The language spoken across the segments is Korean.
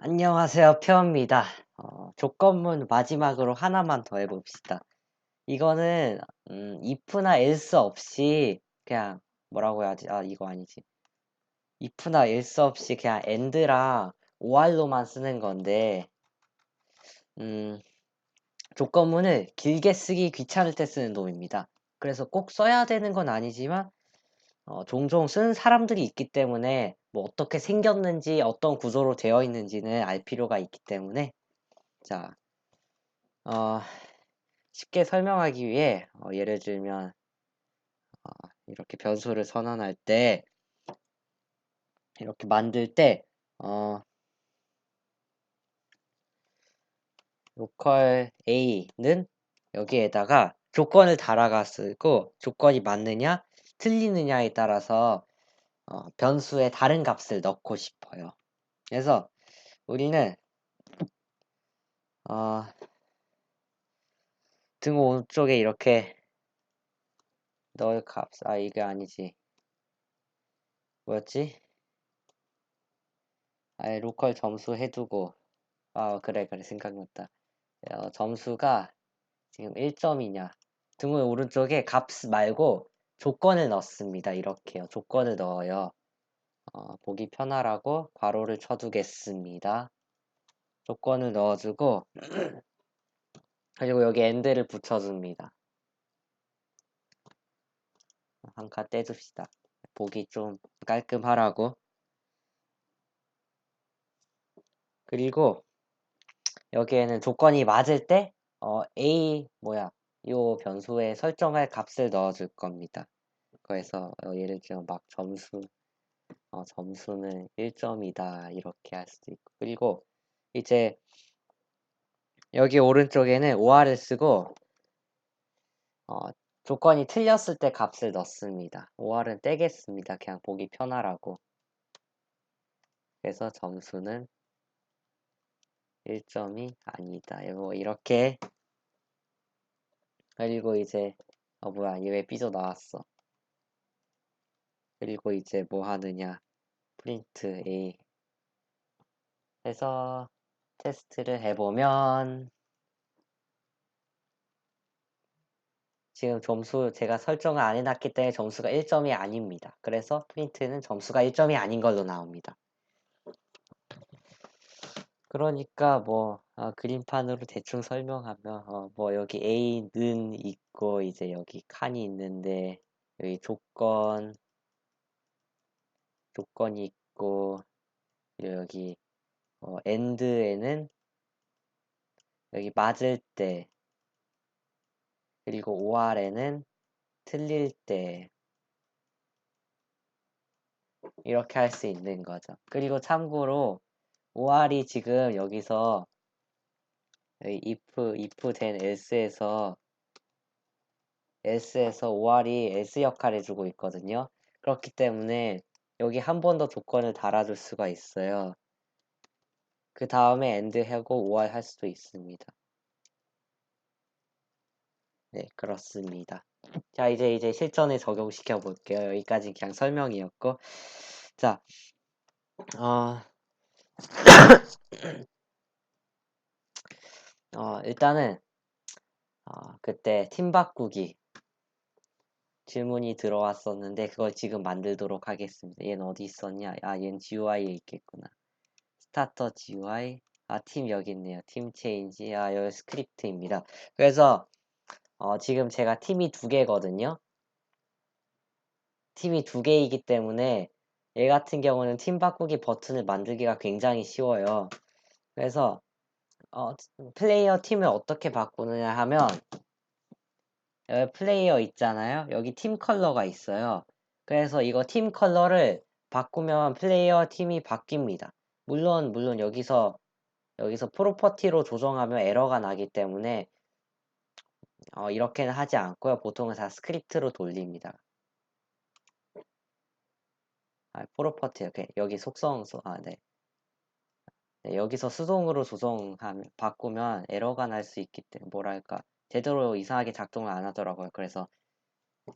안녕하세요, 표입니다. 어, 조건문 마지막으로 하나만 더 해봅시다. 이거는 음, if나 else 없이 그냥 뭐라고 해야지? 아 이거 아니지. if나 else 없이 그냥 and랑 or로만 쓰는 건데 음, 조건문을 길게 쓰기 귀찮을 때 쓰는 놈입니다. 그래서 꼭 써야 되는 건 아니지만 어, 종종 쓰는 사람들이 있기 때문에 뭐 어떻게 생겼는지 어떤 구조로 되어 있는지는 알 필요가 있기 때문에. 자 어, 쉽게 설명하기 위해 어, 예를 들면 어, 이렇게 변수를 선언할 때 이렇게 만들 때 어, 로컬 a는 여기에다가 조건을 달아가 쓰고 조건이 맞느냐 틀리느냐에 따라서 어, 변수에 다른 값을 넣고 싶어요. 그래서 우리는 어, 등 오른쪽에 이렇게 넣을 값, 아 이게 아니지. 뭐였지? 아 로컬 점수 해두고 아 그래 그래 생각났다. 어, 점수가 지금 1점이냐 등의 오른쪽에 값 말고 조건을 넣습니다. 이렇게요. 조건을 넣어요. 어, 보기 편하라고 괄호를 쳐두겠습니다. 조건을 넣어주고 그리고 여기 엔드를 붙여줍니다. 한 칸 떼줍시다. 보기 좀 깔끔하라고. 그리고 여기에는 조건이 맞을 때 어, A 뭐야 요 변수에 설정할 값을 넣어줄 겁니다. 그래서 어, 예를 들면 막 점수 어, 점수는 1점이다 이렇게 할 수도 있고 그리고 이제 여기 오른쪽에는 OR을 쓰고 어, 조건이 틀렸을 때 값을 넣습니다. OR은 떼겠습니다. 그냥 보기 편하라고. 그래서 점수는 1점이 아니다. 뭐 이렇게 그리고 이제 어 뭐야 얘 왜 삐져 나왔어. 그리고 이제 뭐 하느냐 프린트 A 해서 테스트를 해보면 지금 점수 제가 설정을 안 해놨기 때문에 점수가 1점이 아닙니다. 그래서 프린트는 점수가 1점이 아닌 걸로 나옵니다. 그러니까 뭐 어, 그림판으로 대충 설명하면 어, 뭐 여기 A는 있고 이제 여기 칸이 있는데 여기 조건 조건이 있고 여기 어, end에는 여기 맞을 때 그리고 OR에는 틀릴 때 이렇게 할 수 있는 거죠. 그리고 참고로 OR이 지금 여기서 if, if 된 else에서 else에서 OR이 else 역할을 해주고 있거든요. 그렇기 때문에 여기 한 번 더 조건을 달아줄 수가 있어요. 그 다음에 end 하고 OR 할 수도 있습니다. 네, 그렇습니다. 자, 이제 이제 실전에 적용시켜 볼게요. 여기까지 그냥 설명이었고. 자, 어, 어, 일단은, 어, 그때 팀 바꾸기 질문이 들어왔었는데, 그걸 지금 만들도록 하겠습니다. 얘는 어디 있었냐? 아, 얘는 GUI에 있겠구나. 스타터 GUI. 아, 팀 여기 있네요. 팀 체인지. 아, 여기 스크립트입니다. 그래서, 어, 지금 제가 팀이 두 개거든요. 팀이 두 개이기 때문에, 얘 같은 경우는 팀 바꾸기 버튼을 만들기가 굉장히 쉬워요. 그래서 어, 플레이어 팀을 어떻게 바꾸느냐 하면 여기 플레이어 있잖아요. 여기 팀 컬러가 있어요. 그래서 이거 팀 컬러를 바꾸면 플레이어 팀이 바뀝니다. 물론 물론 여기서 여기서 프로퍼티로 조정하면 에러가 나기 때문에 어, 이렇게는 하지 않고요. 보통은 다 스크립트로 돌립니다. 아, 프로퍼티 이렇게 여기 속성 아 네. 네, 여기서 수동으로 조정하면 바꾸면 에러가 날 수 있기 때문에 뭐랄까 제대로 이상하게 작동을 안 하더라고요. 그래서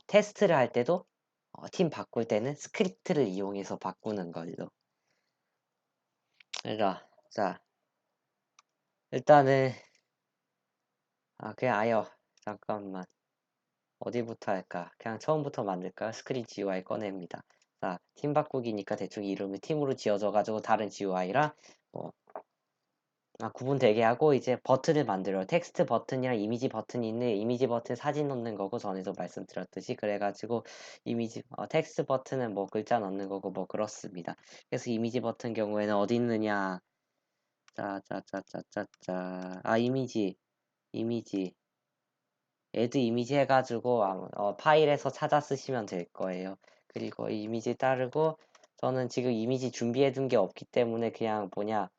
테스트를 할 때도 어, 팀 바꿀 때는 스크립트를 이용해서 바꾸는 걸로. 그러니까 자, 일단은, 아, 그냥 아요. 잠깐만. 어디부터 할까? 그냥 처음부터 만들까요? 스크린 GUI 꺼냅니다. 자, 팀 바꾸기니까 대충 이름을 팀으로 지어져 가지고 다른 GUI랑, 뭐, 아, 구분 되게 하고 이제 버튼을 만들어요. 텍스트 버튼이랑 이미지 버튼이 있는 이미지 버튼 사진 넣는 거고 전에도 말씀드렸듯이 그래가지고 이미지 어, 텍스트 버튼은 뭐 글자 넣는 거고 뭐 그렇습니다. 그래서 이미지 버튼 경우에는 어디 있느냐? 짜짜짜짜짜짜 아 이미지 이미지 애드 이미지 해가지고 아, 어, 파일에서 찾아 쓰시면 될 거예요. 그리고 이 이미지 따르고 저는 지금 이미지 준비해 둔 게 없기 때문에 그냥 뭐냐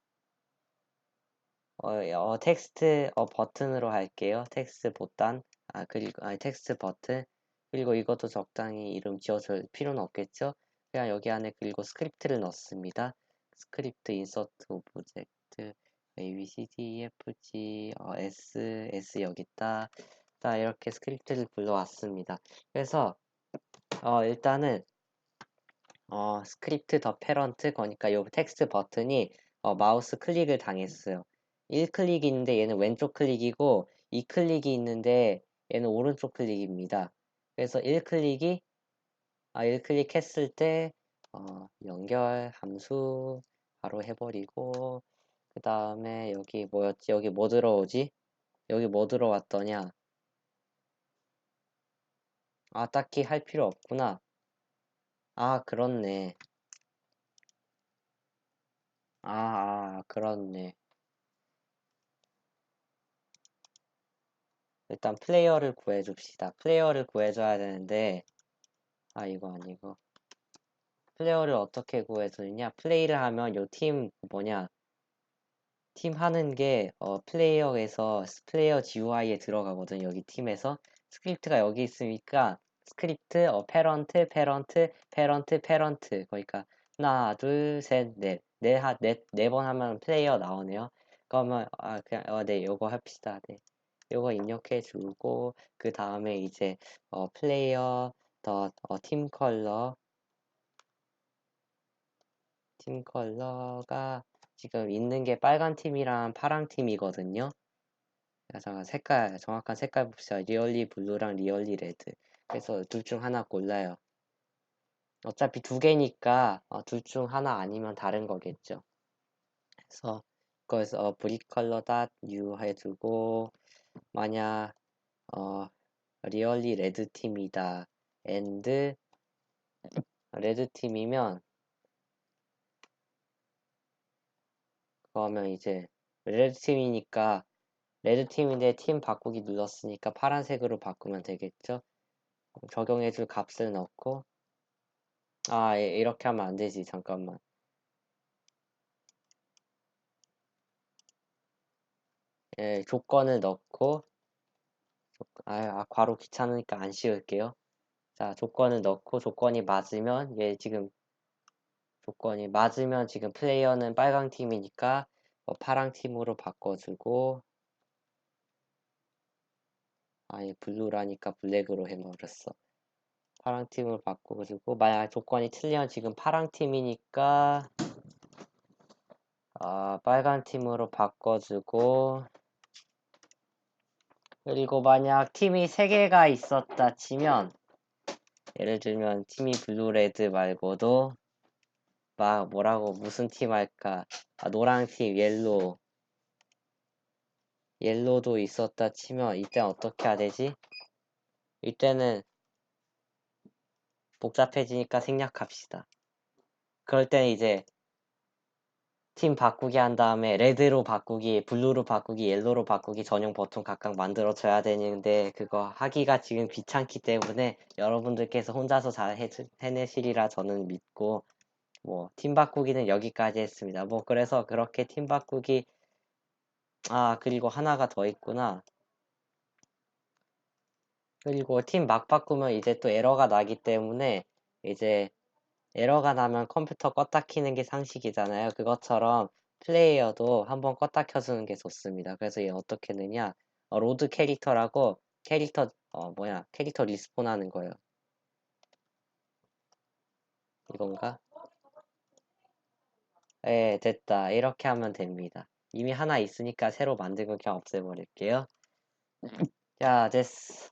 어, 어, 텍스트 어, 버튼으로 할게요. 텍스트 보단 아 그리고 아니 텍스트 버튼 그리고 이것도 적당히 이름 지어줄 필요는 없겠죠. 그냥 여기 안에 그리고 스크립트를 넣습니다. 스크립트 인서트 오브젝트 A B C D E F G 어, S S 여기 있다. 자 이렇게 스크립트를 불러왔습니다. 그래서 어, 일단은 어, 스크립트 더 패런트 거니까 요 텍스트 버튼이 어, 마우스 클릭을 당했어요. 1클릭이 있는데 얘는 왼쪽 클릭이고 2클릭이 있는데 얘는 오른쪽 클릭입니다. 그래서 1클릭이 아 1클릭 했을 때 어, 연결 함수 바로 해버리고 그 다음에 여기 뭐였지? 여기 뭐 들어오지? 여기 뭐 들어왔더냐? 아 딱히 할 필요 없구나. 아 그렇네. 아, 아 그렇네. 일단 플레이어를 구해줍시다. 플레이어를 구해줘야 되는데 아 이거 아니고 플레이어를 어떻게 구해주느냐 플레이를 하면 요 팀 뭐냐 팀 하는 게 어, 플레이어에서 플레이어 GUI에 들어가거든 여기 팀에서 스크립트가 여기 있으니까 스크립트 어 페런트 페런트 페런트 페런트 그러니까 하나 둘 셋 넷네네네 번 하면 플레이어 나오네요 그러면 아 그냥 어 네 요거 합시다 네 요거 입력해 주고 그 다음에 이제 어 플레이어 더팀 컬러 팀 컬러가 지금 있는 게 빨간 팀이랑 파랑 팀이거든요. 잠깐 색깔 정확한 색깔 봅시다. 리얼리 블루랑 리얼리 레드. 그래서 둘 중 하나 골라요. 어차피 두 개니까 어, 둘중 하나 아니면 다른 거겠죠. 그래서 거기서 어, 브릭 컬러 닷유 해주고 만약 어 리얼리 레드 팀이다. 엔드 레드 팀이면 그러면 이제 레드 팀이니까 레드 팀인데 팀 바꾸기 눌렀으니까 파란색으로 바꾸면 되겠죠? 적용해줄 값을 넣고. 아 이렇게 하면 안 되지 잠깐만. 예, 조건을 넣고. 아, 아 괄호 귀찮으니까 안 씌울게요. 자 조건을 넣고 조건이 맞으면 얘 지금 조건이 맞으면 지금 플레이어는 빨강 팀이니까 뭐 파랑 팀으로 바꿔주고 아니 블루라니까 블랙으로 해버렸어. 파랑 팀으로 바꿔주고 만약 조건이 틀리면 지금 파랑 팀이니까 아, 빨간 팀으로 바꿔주고 그리고 만약 팀이 3개가 있었다 치면 예를 들면 팀이 블루 레드 말고도 막 뭐라고 무슨 팀 할까? 아, 노랑 팀 옐로우 옐로도 있었다 치면 이때 어떻게 해야 되지? 이때는 복잡해지니까 생략합시다. 그럴 때는 이제 팀 바꾸기 한 다음에 레드로 바꾸기, 블루로 바꾸기, 옐로로 바꾸기 전용 버튼 각각 만들어 줘야 되는데 그거 하기가 지금 귀찮기 때문에 여러분들께서 혼자서 잘 해, 해내시리라 저는 믿고 뭐 팀 바꾸기는 여기까지 했습니다. 뭐 그래서 그렇게 팀 바꾸기 아 그리고 하나가 더 있구나. 그리고 팀 막 바꾸면 이제 또 에러가 나기 때문에 이제 에러가 나면 컴퓨터 껐다 키는 게 상식이잖아요. 그것처럼 플레이어도 한번 껐다 켜주는 게 좋습니다. 그래서 얘 어떻게 하느냐 어, 로드 캐릭터라고 캐릭터 어 뭐야 캐릭터 리스폰 하는 거예요. 이건가? 예, 됐다. 이렇게 하면 됩니다. 이미 하나 있으니까 새로 만든 거 그냥 없애버릴게요. 자, 됐어.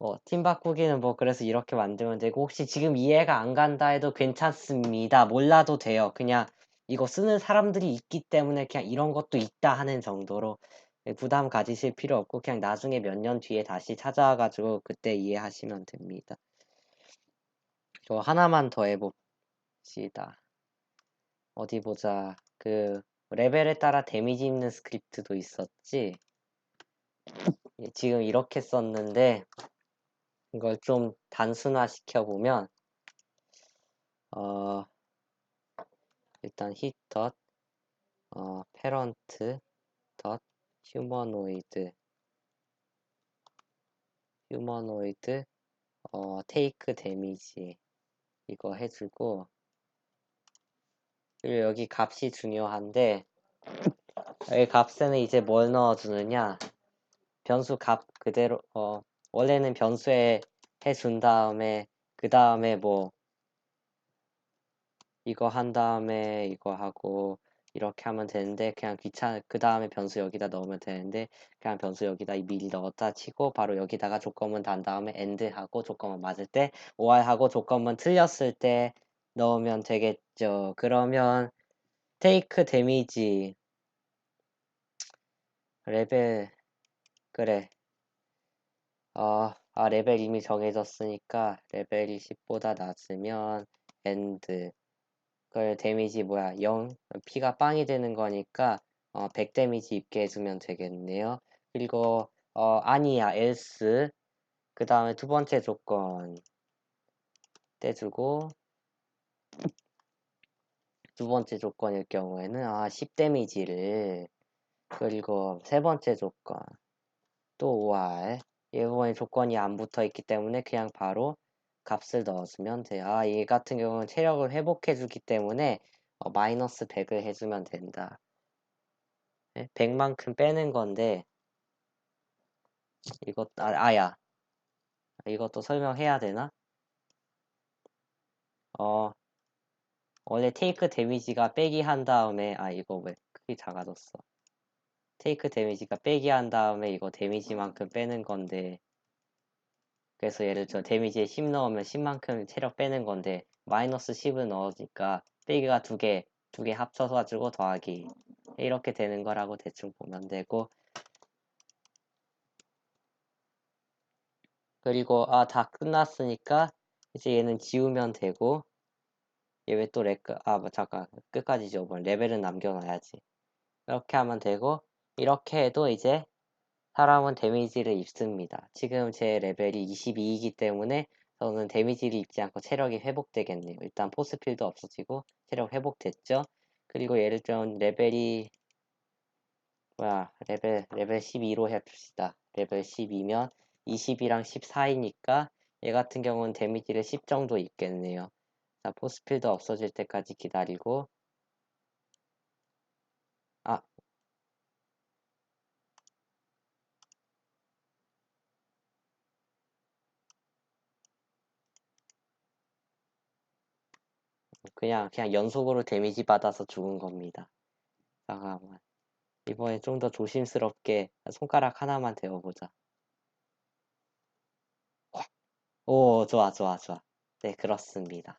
어, 팀 바꾸기는 뭐 그래서 이렇게 만들면 되고 혹시 지금 이해가 안 간다 해도 괜찮습니다. 몰라도 돼요. 그냥 이거 쓰는 사람들이 있기 때문에 그냥 이런 것도 있다 하는 정도로 예, 부담 가지실 필요 없고 그냥 나중에 몇 년 뒤에 다시 찾아와가지고 그때 이해하시면 됩니다. 저 하나만 더 해봅시다. 어디 보자. 그 레벨에 따라 데미지 입는 스크립트도 있었지. 예, 지금 이렇게 썼는데 이걸 좀 단순화 시켜보면 어 일단 히터 어 페런트 덧 휴머노이드 휴머노이드 어 테이크 데미지 이거 해주고 그리고 여기 값이 중요한데 여기 값에는 이제 뭘 넣어주느냐? 변수 값 그대로 어 원래는 변수에 해준 다음에 그 다음에 뭐 이거 한 다음에 이거 하고 이렇게 하면 되는데 그냥 귀찮 그 다음에 변수 여기다 넣으면 되는데 그냥 변수 여기다 미리 넣었다 치고 바로 여기다가 조건문 단 다음에 end 하고 조건문 맞을 때 or 하고 조건문 틀렸을 때 넣으면 되겠죠. 그러면 take 데미지 레벨 그래. 어, 아 레벨 이미 정해졌으니까 레벨이 10보다 낮으면 end 그 데미지 뭐야? 0 피가 빵이 되는 거니까 어, 100 데미지 입게 해주면 되겠네요. 그리고 어, 아니야 else. 그 다음에 두 번째 조건. 떼주고 두 번째 조건일 경우에는 아, 10 데미지를 그리고 세 번째 조건 또 OR 이번에 조건이 안 붙어 있기 때문에 그냥 바로 값을 넣어주면 돼요. 아, 얘 같은 경우는 체력을 회복해주기 때문에 어, 마이너스 100을 해주면 된다. 네? 100만큼 빼는 건데 이것 아, 아야 이것도 설명해야 되나? 어 원래 테이크 데미지가 빼기 한 다음에 아 이거 왜 크기 작아졌어. 테이크 데미지가 빼기 한 다음에 이거 데미지만큼 빼는 건데 그래서 예를 들어 데미지에 10 넣으면 10만큼 체력 빼는 건데 마이너스 10을 넣으니까 빼기가 두 개, 두 개 합쳐서 가지고 더하기. 이렇게 되는 거라고 대충 보면 되고. 그리고 아 다 끝났으니까 이제 얘는 지우면 되고 얘 왜 또 레크 아뭐 잠깐 끝까지 지워버 레벨은 남겨놔야지 이렇게 하면 되고 이렇게 해도 이제 사람은 데미지를 입습니다. 지금 제 레벨이 22이기 때문에 저는 데미지를 입지 않고 체력이 회복되겠네요. 일단 포스필도 없어지고 체력 회복됐죠. 그리고 예를 들어 레벨이 뭐야 레벨 레벨 12로 해봅시다. 레벨 12면 20이랑 14이니까 얘 같은 경우는 데미지를 10 정도 입겠네요. 자 포스필도 없어질 때까지 기다리고 아 그냥 그냥 연속으로 데미지 받아서 죽은 겁니다. 잠깐만. 이번에 좀 더 조심스럽게 손가락 하나만 대어보자. 오, 좋아, 좋아, 좋아. 네, 그렇습니다.